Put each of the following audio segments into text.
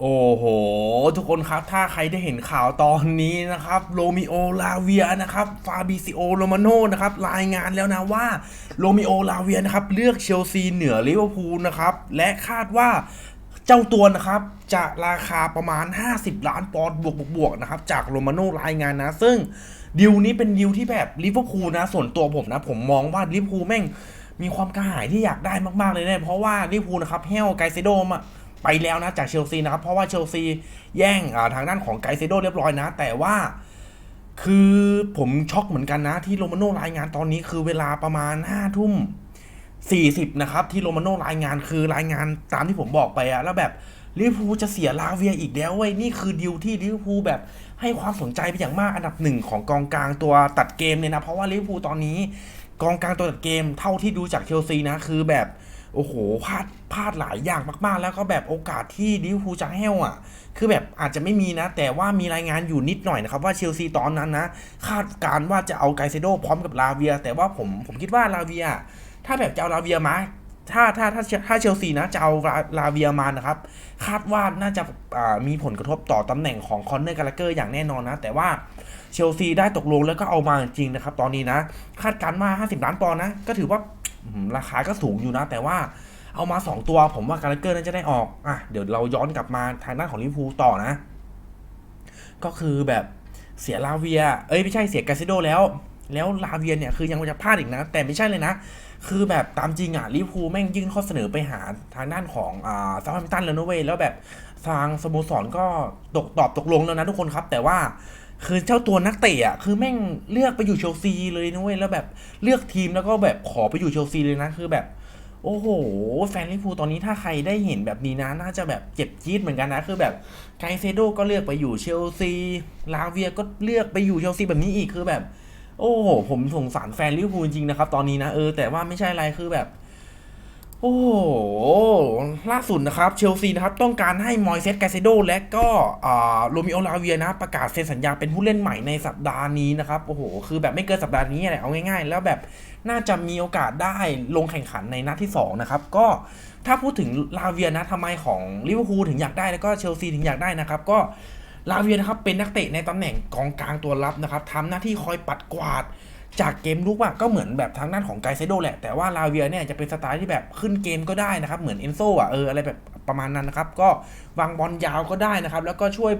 โอ้โห ทุกคนครับ ถ้าใครได้เห็นข่าวตอนนี้นะครับโรมิโอลาเวียนะครับฟาบิซิโอโรมาโนนะครับรายงานแล้วนะว่าโรมิโอลาเวียนะครับเลือกเชลซีเหนือลิเวอร์พูลนะครับและคาดว่าเจ้าตัวนะครับจะราคาประมาณ 50 ล้านปอนด์บวกบวกๆนะครับจากโรมาโนรายงานนะ ซึ่งดิวนี้เป็นดิวที่แบบลิเวอร์พูลนะส่วนตัวผมนะผมมองว่าลิเวอร์พูลแม่งมีความกระหายที่อยากได้มากๆเลยเนี่ยเพราะว่าลิเวอร์พูลนะครับเฮลไกเซโดมา ไปแล้วนะจากเชลซีนะครับ เพราะว่าเชลซีแย่งทางด้านของไกเซโดเรียบร้อยนะ แต่ว่าคือผมช็อกเหมือนกันนะ ที่โรมาโน่รายงานตอนนี้คือเวลาประมาณห้าทุ่มสี่สิบนะครับ ที่โรมาโน่รายงานคือรายงานตามที่ผมบอกไปอะแล้วแบบลิเวอร์พูลจะเสียลาเวียอีกแล้วเว้ยนี่คือดิวที่ลิเวอร์พูลแบบให้ความสนใจเป็นอย่างมากอันดับหนึ่งของกองกลางตัวตัดเกมเนี่ยนะ เพราะว่าลิเวอร์พูลตอนนี้ กองกลางตัวตัดเกมเท่าที่ดูจากเชลซีนะคือแบบ โอ้โหพลาดพลาดหลายอย่างมากๆ แล้วก็แบบโอกาสที่ลิเวอร์พูลจะแห้วอะ คือแบบอาจจะไม่มีนะ แต่ว่ามีรายงานอยู่นิดหน่อยนะครับ ว่าเชลซีตอนนั้นนะ คาดการณ์ว่าจะเอาไกเซโดพร้อมกับลาเวีย แต่ว่าผมผมคิดว่าลาเวีย ถ้าแบบจะเอาลาเวียมาถ้าถ้าถ้าถ้าเชลซีนะจะเอาลาลาเวียมานะครับ คาดว่าน่าจะามีผลกระทบต่อตำแหน่งของคอนเนอร์กาลเกอร์อย่างแน่นอนนะ แต่ว่าเชลซีได้ตกลงแล้วก็เอามาจริงนะครับ ตอนนี้นะ คาดการณ์ว่า 50 ล้านปอนด์นะ ก็ถือว่า ราคาก็สูงอยู่นะ แต่ว่าเอามา 2 ตัวผมว่ากาลาเกอร์น่าจะได้ออกอะเดี๋ยวเราย้อนกลับมาทางด้านของลิเวอร์พูลต่อนะ ก็คือแบบเสียลาเวีย เอ้ยไม่ใช่เสียกาซิโดแล้ว แล้วลาเวียเนี่ยคือยังจะพลาดอีกนะ แต่ไม่ใช่เลยนะ คือแบบตามจริงอะลิเวอร์พูลแม่งยื่นข้อเสนอไปหาทางด้านของอ่าซาท์แฮมป์ตันแล้วนะเว้ยแล้วแบบทางสโมสรก็ตกตอบตกลงแล้วนะทุกคนครับ แต่ว่าคือเจ้าตัวนักเตะอะคือแม่งเลือกไปอยู่เชลซีเลยนะเว้ยแล้วแบบเลือกทีมแล้วก็แบบขอไปอยู่เชลซีเลยนะคือแบบโอ้โห แฟนลิเวอร์พูลตอนนี้ถ้าใครได้เห็นแบบนี้นะ น่าจะแบบเจ็บจี๊ดเหมือนกันนะ คือแบบไกเซโดก็เลือกไปอยู่เชลซีลาเวียก็เลือกไปอยู่เชลซีแบบนี้อีกคือแบบ โอ้โห ผมสงสารแฟนลิเวอร์พูลจริงๆนะครับ ตอนนี้นะเออแต่ว่าไม่ใช่อะไรคือแบบ โอ้โห ล่าสุดนะครับ เชลซีนะครับ ต้องการให้มอยเซสไกเซโดและก็โรมิโอลาเวียนะ ประกาศเซ็นสัญญาเป็นผู้เล่นใหม่ในสัปดาห์นี้นะครับ โอ้โห คือแบบไม่เกินสัปดาห์นี้แหละเอาง่ายๆ แล้วแบบน่าจะมีโอกาสได้ลงแข่งขันในนัดที่ 2 นะครับ ก็ถ้าพูดถึงลาเวียนะทำไมของลิเวอร์พูลถึงอยากได้แล้วก็เชลซีถึงอยากได้นะครับ ก็ลาเวียนะครับเป็นนักเตะในตำแหน่งกองกลางตัวรับนะครับทำหน้าที่คอยปัดกวาด จากเกมลุกอะก็เหมือนแบบทางด้านของไกเซโดแหละ แต่ว่าลาเวียเนี่ยจะเป็นสไตล์ที่แบบขึ้นเกมก็ได้นะครับ เหมือนเอนโซอะเอออะไรแบบประมาณนั้นนะครับ ก็วางบอลยาวก็ได้นะครับ แล้วก็ช่วย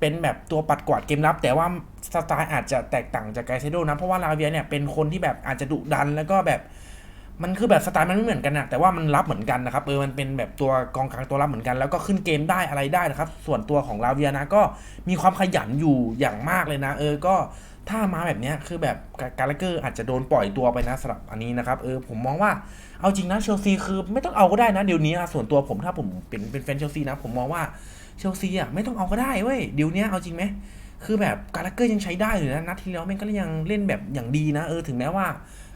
เป็นแบบตัวปัดกวาดเกมรับ แต่ว่าสไตล์อาจจะแตกต่างจากไกเซโดนะ เพราะว่าลาเวียเนี่ยเป็นคนที่แบบอาจจะดุดันแล้วก็แบบมันคือแบบสไตล์มันไม่เหมือนกันนะแต่ว่ามันรับเหมือนกันนะครับเออมันเป็นแบบตัวกองกลางตัวรับเหมือนกัน แล้วก็ขึ้นเกมได้อะไรได้นะครับ ส่วนตัวของลาเวียนะก็มีความขยันอยู่อย่างมากเลยนะ เออก็ ถ้ามาแบบนี้คือแบบกาลาเกอร์อาจจะโดนปล่อยตัวไปนะสำหรับอันนี้นะครับเออผมมองว่าเอาจริงนะเชลซีคือไม่ต้องเอาก็ได้นะเดี๋ยวนี้อะส่วนตัวผมถ้าผมเป็นเป็นแฟนเชลซีนะ ผมมองว่าเชลซีอะไม่ต้องเอาก็ได้เว้ยเดี๋ยวนี้เอาจริงไหมคือแบบกาลาเกอร์ยังใช้ได้อยู่นะนัดที่แล้วแม่งก็ยังเล่นแบบอย่างดีนะเออถึงแม้ว่า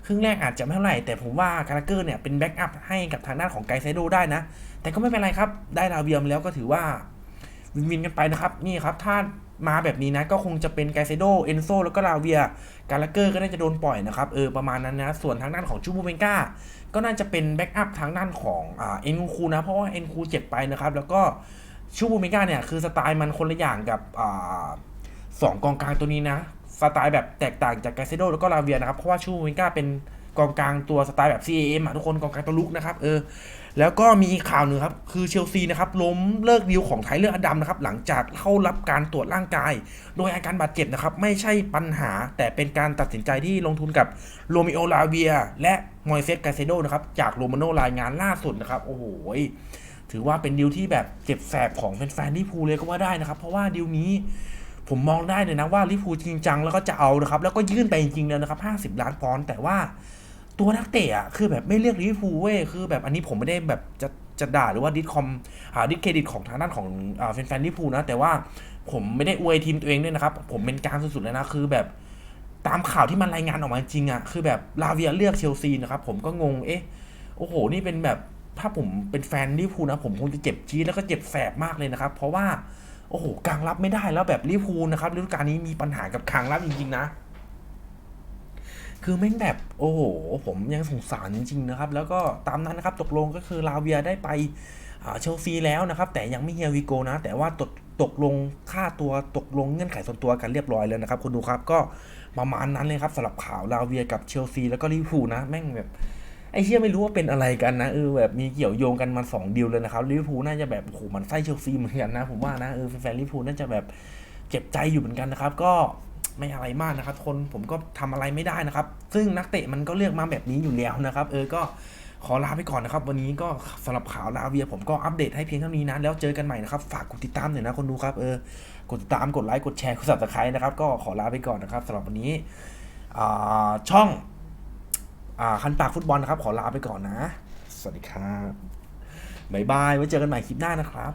ครึ่งแรกอาจจะไม่เท่าไหร่แต่ผมว่าคาราเกอร์เนี่ยเป็นแบ็กอัพให้กับทางด้านของไกเซโดได้นะ แต่ก็ไม่เป็นไรครับได้ลาเวียมแล้วก็ถือว่าวินวินกันไปนะครับนี่ครับถ้า มาแบบนี้นะก็คงจะเป็นไกเซโดเอนโซแล้วก็ลาเวีย กาลาเกอร์ก็น่าจะโดนปล่อยนะครับเออประมาณนั้นนะ ส่วนทางด้านของชูบูเบนกาก็น่าจะเป็นแบ็กอัพทางด้านของอ่าเอ็นคูนะ เพราะว่าเอ็นคูเจ็บไปนะครับ แล้วก็ชูบูเบนกาเนี่ยคือสไตล์มันคนละอย่างกับอ่าสองกองกลางตัวนี้นะสไตล์แบบแตกต่างจากไกเซโดแล้วก็ลาเวียนะครับเพราะว่าชูวินก้าเป็นกองกลางตัวสไตล์แบบ CAM อะทุกคนกองกลางตัวลุกนะครับเออ แล้วก็มีข่าวหนึ่งครับ คือเชลซีนะครับล้มเลิกดีลของไทเลอร์อดัมนะครับหลังจากเข้ารับการตรวจร่างกาย โดยอาการบาดเจ็บนะครับไม่ใช่ปัญหา แต่เป็นการตัดสินใจที่ลงทุนกับโรมิโอลาเวีย และมอยเซสไกเซโดนะครับจากโรมาโนรายงานล่าสุดนะครับ โอ้โหถือว่าเป็นดีลที่แบบเจ็บแสบของแฟนๆลิพูเลยก็ว่าได้นะครับ เพราะว่าดีลนี้ผมมองได้เลยนะว่าลิพูจริงจังแล้วก็จะเอานะครับแล้วก็ยื่นไปจริงๆแล้วนะครับ 50 ล้านปอนด์แต่ว่า ตัวนักเตะอะคือแบบไม่เลือกลิเวอร์พูลเว้ยคือแบบอันนี้ผมไม่ได้แบบจะจะด่าหรือว่าดิสคอมหาดิสเครดิตของทางด้านของแฟนๆลิเวอร์พูลนะ แต่ว่าผมไม่ได้อวยทีมตัวเองด้วยนะครับ ผมเป็นกลารสุดๆเลยนะ คือแบบตามข่าวที่มันรายงานออกมาจริงอะคือแบบลาเวียเลือกเชลซีนะครับ ผมก็งงเอ๊ะโอ้โห นี่เป็นแบบถ้าผมเป็นแฟนลิเวอร์พูลนะ ผมคงจะเจ็บจี๊ดแล้วก็เจ็บแสบมากเลยนะครับ เพราะว่า โอ้โหกลางรับไม่ได้แล้วแบบลิเวอร์พูลนะครับฤดูกาลนี้มีปัญหากับกลางรับจริงๆนะ คือแม่งแบบโอ้โห ผมยังสงสารจริงๆนะครับ แล้วก็ตามนั้นนะครับตกลงก็คือลาเวียได้ไปเชลซีแล้วนะครับ แต่ยังไม่เฮียวิโกนะ แต่ว่าตกตกลงค่าตัวตกลงเงื่อนไขส่วนตัวกันเรียบร้อยแล้วนะครับคุณดูครับก็ประมาณนั้นเลยครับสำหรับข่าวลาเวียกับเชลซีแล้วก็ลิเวอร์พูลนะแม่งแบบไอ้เชี่ยไม่รู้ว่าเป็นอะไรกันนะเออแบบมีเกี่ยวโยงกันมาสองดีลเลยนะครับลิเวอร์พูลน่าจะแบบโอ้โหมันไส้เชลซีเหมือนกันนะผมว่านะเออแฟนลิเวอร์พูลน่าจะแบบเจ็บใจอยู่เหมือนกันนะครับ ก็ ไม่อะไรมากนะครับคนผมก็ทำอะไรไม่ได้นะครับ ซึ่งนักเตะมันก็เลือกมาแบบนี้อยู่แล้วนะครับ เออก็ขอลาไปก่อนนะครับ วันนี้ก็สำหรับข่าวลาเวีย ผมก็อัปเดตให้เพียงเท่านี้นะ แล้วเจอกันใหม่นะครับ ฝากกดติดตามหน่อยนะคนดูครับเออกดติดตามกดไลค์กดแชร์กด subscribe นะครับ ก็ขอลาไปก่อนนะครับสำหรับวันนี้ช่องอคันปากฟุตบอลนะครับ ขอลาไปก่อนนะ สวัสดีครับบ๊ายบายไว้เจอกันใหม่คลิปหน้านะครับ